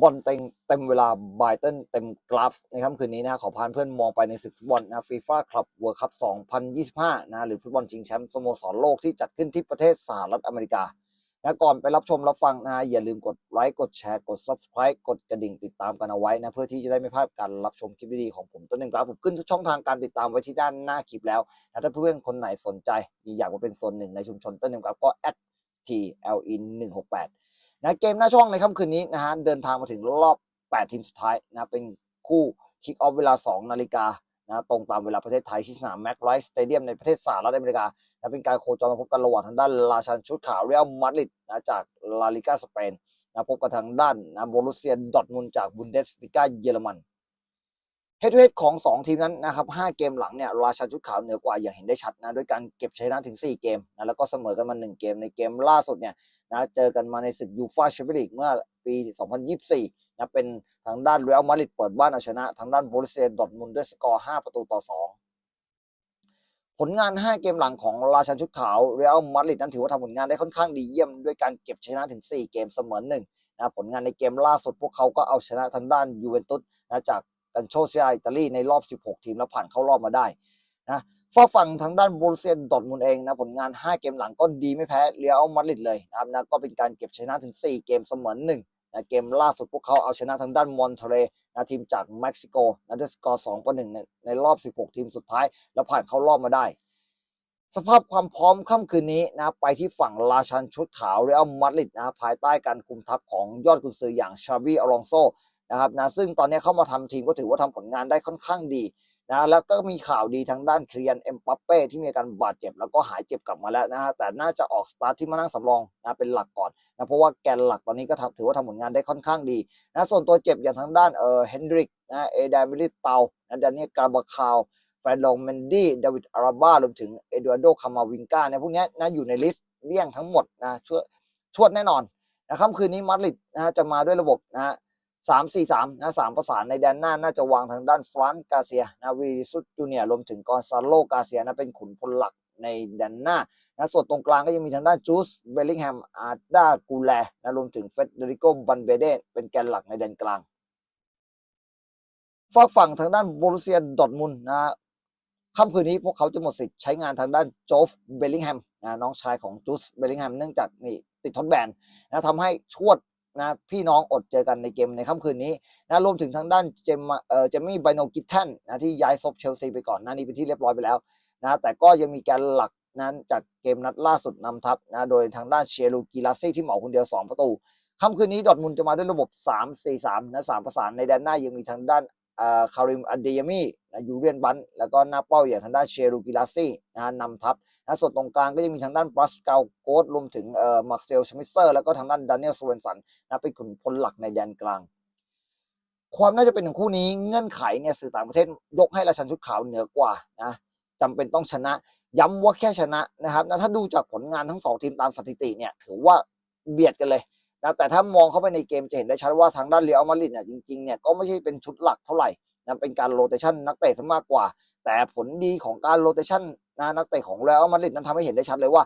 บอลเต็มเต็มเวลาไบเตินเต็มกราฟในค่ำคืนนี้นะขอพาเพื่อนมองไปในศึกฟุตบอลนะฟีฟ่าคลับเวิร์คัพ2025 นะหรือฟุตบอลชิงแชมป์สโมสรโลกที่จัดขึ้นที่ประเทศสหรัฐอเมริกานะก่อนไปรับชมรับฟังนะอย่าลืมกดไลค์กดแชร์กด Subscribe กดกระดิ่งติดตามกันเอาไว้นะเพื่อที่จะได้ไม่พลาดการรับชมคลิปดีๆของผมต้นหนึ่งครับผมขึ้นทุกช่องทางการติดตามไว้ที่ด้านหน้าคลิปแล้วนะถ้าเพื่อนคนไหนสนใจอยากมาเป็นส่วนหนึ่งในชุมชนต้นหนึ่งครับก็ @tlin 168 นะเกมหน้าช่องในค่ำคืนนี้นะฮะเดินทางมาถึงรอบ 8 ทีมสุดท้ายนะเป็นคู่คิกออฟเวลา 2 นาฬิกานะตรงตามเวลาประเทศไทยที่สนามแม็กไรส์สเตเดียมในประเทศสหรัฐอเมริกานะเป็นการโคจรมาพบกันระหว่างทางด้านลาชันชุดขาวเรียลมาดริดนะจากลาลิกาสเปนนะพบกับทางด้านนะโบรุเซียดอทมุนจากบุนเดสลิกาเยอรมันเฮดทูเฮดของ 2 ทีมนั้นนะครับ5เกมหลังเนี่ยราชันชุดขาวเหนือกว่าอย่างเห็นได้ชัดนะด้วยการเก็บชัยชนะถึง 4 เกมนะแล้วก็เสมอกันมา 1 เกมในเกมล่าสุดเนี่ย นะเจอกันมาในศึกยูฟาแชมเปี้ยนลีกเมื่อปี 2024 นะเป็นทางด้านเรอัลมาดริดเปิดบ้านเอาชนะ ทางด้านโบรุสเซียดอทมุนด์ด้วยสกอร์ 5 ประตูต่อ 2 ผลงาน 5 เกมหลังของราชันชุดขาวเรอัลมาดริดนั้นถือว่าทำผลงานได้ค่อนข้างดีเยี่ยมด้วยการเก็บชนะถึง 4 เกมเสมอหนึ่งนะผลงานในเกมล่าสุดพวกเขาก็เอาชนะทางด้านยูเวนตุสนะจากกันโชเซียอิตาลีในรอบ 16 ทีมแล้วผ่านเข้ารอบมาได้นะ ฝากฝั่งทางด้านบรุเซียดอร์ทมุนเองนะผลงาน 5 เกมหลังก็ดีไม่แพ้เรอัลมาดริดเลยนะครับนะก็เป็นการเก็บชนะถึง 4 เกมเสมอหนึ่งนะเกมล่าสุดพวกเขาเอาชนะทางด้านมอนเทเรนะทีมจากเม็กซิโกนะด้วยสกอร์2ต่อ1ในในรอบ 16 ทีมสุดท้าย แล้วผ่านเข้ารอบมาได้ สภาพความพร้อมค่ำคืนนี้นะไปที่ฝั่งราชันชุดขาวเรอัลมาดริดนะภายใต้การคุมทัพของยอดกุนซืออย่างชาบีอลองโซนะครับนะซึ่งตอนนี้เข้ามาทำทีมก็ถือว่าทำผลงานได้ค่อนข้างดี นะแล้วก็มีข่าวดีทางด้านเคลียนเอ็มปัปเป้ที่มีอาการบาดเจ็บ แล้วก็หายเจ็บกลับมาแล้วนะฮะแต่น่าจะออกสตาร์ทที่มานั่งสำรองนะเป็นหลักก่อนนะเพราะว่าแกนหลักตอนนี้ก็ถือว่าทำผลงานได้ค่อนข้างดีนะส่วนตัวเจ็บอย่างทางด้านเออเฮนดริกนะเอดามิลิเตานะดานิเอลกาบาคาวแฟนลองเมนดี้ดาวิดอาราบ้ารวมถึงเอดวาร์โดคามาวิงกาเนี่ยพวกนี้นะอยู่ในลิสต์เลี่ยงทั้งหมดนะช่วยชวดแน่นอนนะค่ำคืนนี้มาดริดนะจะมาด้วยระบบนะ สามสี่สามนะสามประสานในแดนหน้าน่าจะวางทางด้านฟรานกาเซียนะวีซุดจูเนียรวมถึงกอนซาโลกาเซียนะเป็นขุนพลหลักในแดนหน้านะส่วนตรงกลางก็ยังมีทางด้านจูสเบลลิงแฮมอาร์ดากูแลนะรวมถึงเฟเดริโกบันเบเดนเป็นแกนหลักในแดนกลางฝากฝั่งทางด้านโบรุเซียดอทมุนนะค่ำคืนนี้พวกเขาจะหมดสิทธิ์ใช้งานทางด้านโจฟเบลลิงแฮมนะน้องชายของจูสเบลลิงแฮมเนื่องจากนี่ติดทดแบนนะทำให้ชวด นะพี่น้องอดเจอกันในเกมในค่ำคืนนี้นะรวมถึงทางด้านเจมเอ่อเจมี่ไบโนกิทเทนนะที่ย้ายซบเชลซีไปก่อนหน้านี้เป็นที่เรียบร้อยไปแล้วนะแต่ก็ยังมีการหลักนั้นจากเกมนัดล่าสุดนำทัพนะโดยทางด้านเชลูกิลาซี่ที่เหมาคนเดียว 2 ประตูค่ำคืนนี้ดอทมุนจะมาด้วยระบบ 3-4-3นะ3ประสานในแดนหน้ายังมีทางด้าน คาริมอันเดยามีนะยูเรียนบัน แล้วก็หน้าเป้าอย่างทางด้านเชรูกิลาซี่นะนำทัพนะส่วนตรงกลางก็จะมีทางด้านบัสเกลโกดรวมถึงเอ่อมาร์เซลชมิเซอร์ แล้วก็ทางด้านดานิเอลสเวนสันนะเป็นขุนพลหลักในแดนกลาง ความน่าจะเป็นของคู่นี้เงื่อนไขเนี่ยสื่อต่างประเทศยกให้ราชันชุดขาวเหนือกว่านะจำเป็นต้องชนะ ย้ำว่าแค่ชนะนะครับนะถ้าดูจากผลงานทั้งสองทีมตามสถิติเนี่ยถือว่าเบียดกันเลย นะแต่ถ้ามองเข้าไปในเกมจะเห็นได้ชัดว่าทางด้านเรอัลมาดริดเนี่ยจริงๆเนี่ยก็ไม่ใช่เป็นชุดหลักเท่าไหร่นะเป็นการโรเตชันนักเตะซะมากกว่า แต่ผลดีของการโรเตชันนะนักเตะของเรอัลมาดริดนั้นทำให้เห็นได้ชัดเลยว่า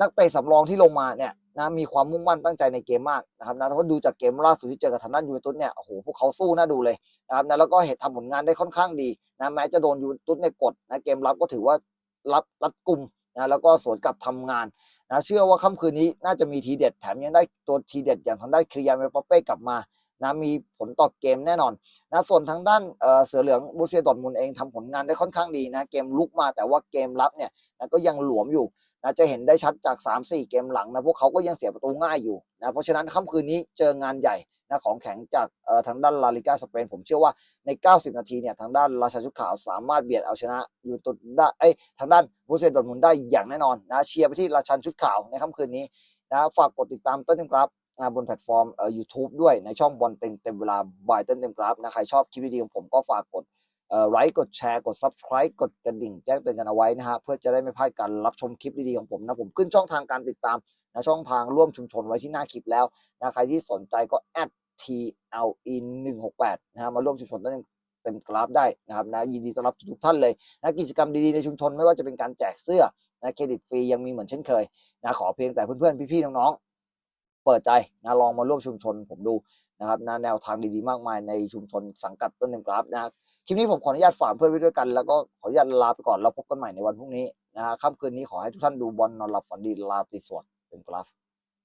นักเตะสำรองที่ลงมาเนี่ยนะมีความมุ่งมั่นตั้งใจในเกมมากนะครับนะถ้าะดูจากเกมล่าสุดที่เจอกับทางด้านยูเวนตุสเนี่ยโอ้โหพวกเขาสู้น่าดูเลยนะครับนะแล้วก็เห็นทำผลงานได้ค่อนข้างดีนะแม้จะโดนยูเวนตุสเนี่ยกดนะเกมรับก็ถือว่ารับรัดกลุ่มนะแล้วก็สวนกลับทำงาน นะเชื่อว่าค่ำคืนนี้น่าจะมีทีเด็ดแถมยังได้ตัวทีเด็ดอย่างทางด้านคริยาเมปเป้กลับมานะมีผลต่อเกมแน่นอนนะส่วนทางด้านเออเสือเหลืองบูเซียดอดมุนเองทำผลงานได้ค่อนข้างดีนะเกมลุกมาแต่ว่าเกมรับเนี่ยนะก็ยังหลวมอยู่นะจะเห็นได้ชัดจาก 3-4 เกมหลังนะพวกเขาก็ยังเสียประตูง่ายอยู่นะเพราะฉะนั้นค่ำคืนนี้เจองานใหญ่ นะของแข็งจากเอ่อทางด้านลาลิกาสเปนผมเชื่อว่าใน 90 นาทีเนี่ยทางด้านราชาชุดขาวสามารถเบียดเอาชนะยูตุได้เอ้ทางด้านบูเซียดอร์ทมุนได้อย่างแน่นอนนะเชียร์ไปที่ราชันชุดขาวในค่ำคืนนี้นะฝากกดติดตามต้นทีมครับอ่าบนแพลตฟอร์มเอ่อ YouTube ด้วยในช่องบอลเต็มเต็มเวลาบ่ายเต้นเต็มกราฟนะใครชอบคลิปวิดีโอของผมก็ฝากกดเอ่อไลค์กดแชร์กด Subscribe กดกระดิ่งแจ้งเตือนกันเอาไว้นะฮะเพื่อจะได้ไม่พลาดการรับชมคลิปดีๆของผมนะผมขึ้นช่องทางการติดตามนะช่องทางร่วมชุมชนไว้ที่หน้าคลิปแล้วนะใครที่สนใจก็แอด @tlin 168นะฮะมาร่วมชุมชนเต็มเต็มกราฟได้นะครับนะยินดีต้อนรับทุกท่านเลยนะกิจกรรมดีๆในชุมชนไม่ว่าจะเป็นการแจกเสื้อนะเครดิตฟรียังมีเหมือนเช่นเคยนะขอเพียงแต่เพื่อนๆ พี่ๆ น้องๆ เปิดใจนะลองมาร่วมชุมชนผมดูนะครับนะแนวทางดีๆ มากมายในชุมชนสังกัดต้นเต็มกราฟนะคลิปนี้ผมขออนุญาตฝากเพื่อนไว้ด้วยกัน แล้วก็ขออนุญาตลาไปก่อนแล้วพบกันใหม่ในวันพรุ่งนี้นะค่ำคืนนี้ขอให้ทุกท่านดูบอลนอนหลับฝันดีลาตรีสวัสดิ์เป็นกราฟ